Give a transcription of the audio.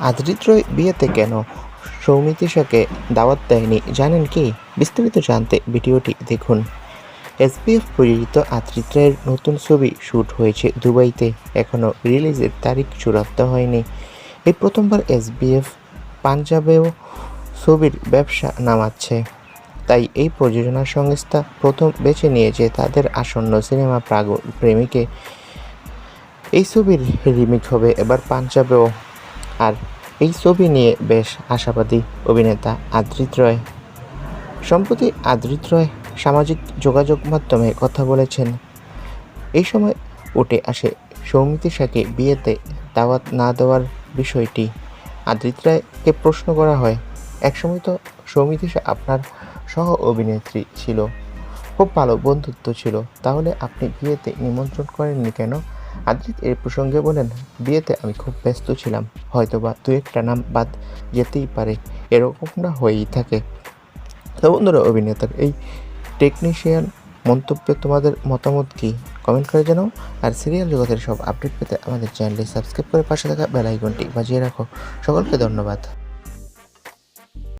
আদ্রিত রয় বিয়েতে কেন? সৌমিতিশাকে দাওয়াত দেয়নি, জানেন কি? বিস্তারিত জানতে ভিডিওটি দেখুন। এসবিএফ পরিচিত আদ্রিত রায়ের নতুন ছবি শ্যুট হয়েছে দুবাইতে। এখনও রিলিজের তারিখ চূড়ান্ত হয়নি। এই প্রথমবার এসবিএফ পাঞ্জাবেও ছবির ব্যবসা নামাচ্ছে। তাই এই প্রযোজনা সংস্থা প্রথম বেছে নিয়েছে তাদের আসন্ন সিনেমা প্রাগ প্রেমিকে। এই ছবির রিমিক হবে এবার পাঞ্জাবেও। আর এই ছবি নিয়ে বেশ আশাবাদী অভিনেতা আদ্রিত রয়। সম্প্রতি আদ্রিত রয় সামাজিক যোগাযোগ মাধ্যমে কথা বলেছেন। এই সময় উঠে আসে সৌমিতি শাকে বিয়েতে দাওয়াত না দেওয়ার বিষয়টি। আদ্রিত রায়কে প্রশ্ন করা হয়, একসময় তো সৌমিতি শাহ আপনার সহ অভিনেত্রী ছিল, খুব ভালো বন্ধুত্ব ছিল, তাহলে আপনি বিয়েতে নিমন্ত্রণ করেননি কেন? আদ্রিত এর প্রসঙ্গে বলেন, বিয়েতে আমি খুব ব্যস্ত ছিলাম। হয়তোবা দু একটা নাম বাদ যেতেই পারে, এরকমটা হয়েই থাকে। তো বন্ধুরা, অভিনেতার এই টেকনিশিয়ান মন্তব্যে তোমাদের মতামত কি? কমেন্ট করে জানাও। আর সিরিয়াল জগতের সব আপডেট পেতে আমাদের চ্যানেলটি সাবস্ক্রাইব করে পাশে থাকা বেল আইকনটি বাজিয়ে রাখো। সকলকে ধন্যবাদ।